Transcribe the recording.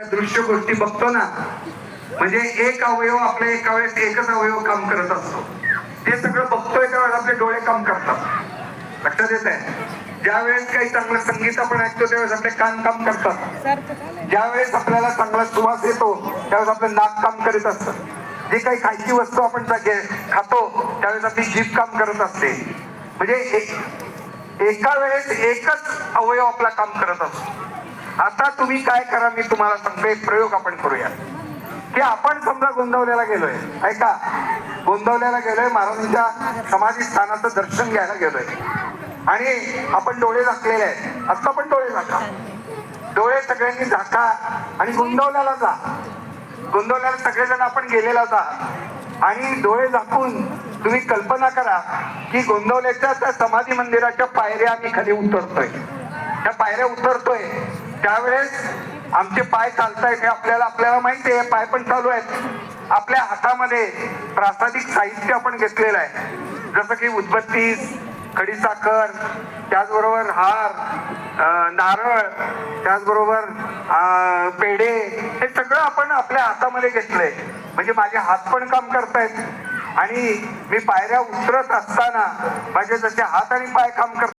दृश्य गोष्टी बघतो ना म्हणजे एक अवयव आपल्या एका वेळेस एकच अवयव काम करत असतो. ते सगळं बघतोय त्यावेळेस आपले डोळे काम करतात. लक्षात येत आहे ज्या वेळेस काही चांगलं संगीत आपण ऐकतो त्यावेळेस आपले कान काम करतात. ज्या वेळेस आपल्याला चांगला सुवास येतो त्यावेळेस आपलं नाक काम करीत असतं. जे काही खायची वस्तू आपण खातो त्यावेळेस आपली जीभ काम करत असते. म्हणजे एका वेळेस एकच अवयव आपला काम करत असतो. आता तुम्ही काय करा मी तुम्हाला सांगतो एक प्रयोग आपण करूया. की आपण समजा गोंदवल्याला गेलोय ऐका. गोंदवल्याला गेलोय महाराजांच्या समाधी स्थानाचं दर्शन घ्यायला गेलोय. आणि आपण डोळे झाकलेले आहेत. आता पण डोळे झाका. डोळे सगळ्यांनी झाका आणि गोंदवल्याला जा. गोंदवल्याला सगळेजण आपण गेलेला जा. आणि डोळे झाकून तुम्ही कल्पना करा की गोंदवल्याच्या त्या समाधी मंदिराच्या पायऱ्या आम्ही खाली उतरतोय. त्या पायऱ्या उतरतोय. त्यावेळेस आमचे पाय चालतायत हे आपल्याला आपल्याला माहिती आहे पाय पण चालू आहेत. आपल्या हातामध्ये प्रासादिक साहित्य आपण घेतलेलं आहे. जसं की उदबत्ती खडीसाखर त्याचबरोबर हार नारळ त्याचबरोबर पेढे हे सगळं आपण आपल्या हातामध्ये घेतलंय. म्हणजे माझे हात पण काम करतायत. आणि मी पायऱ्या उतरत असताना माझे जसे हात आणि पाय काम करतात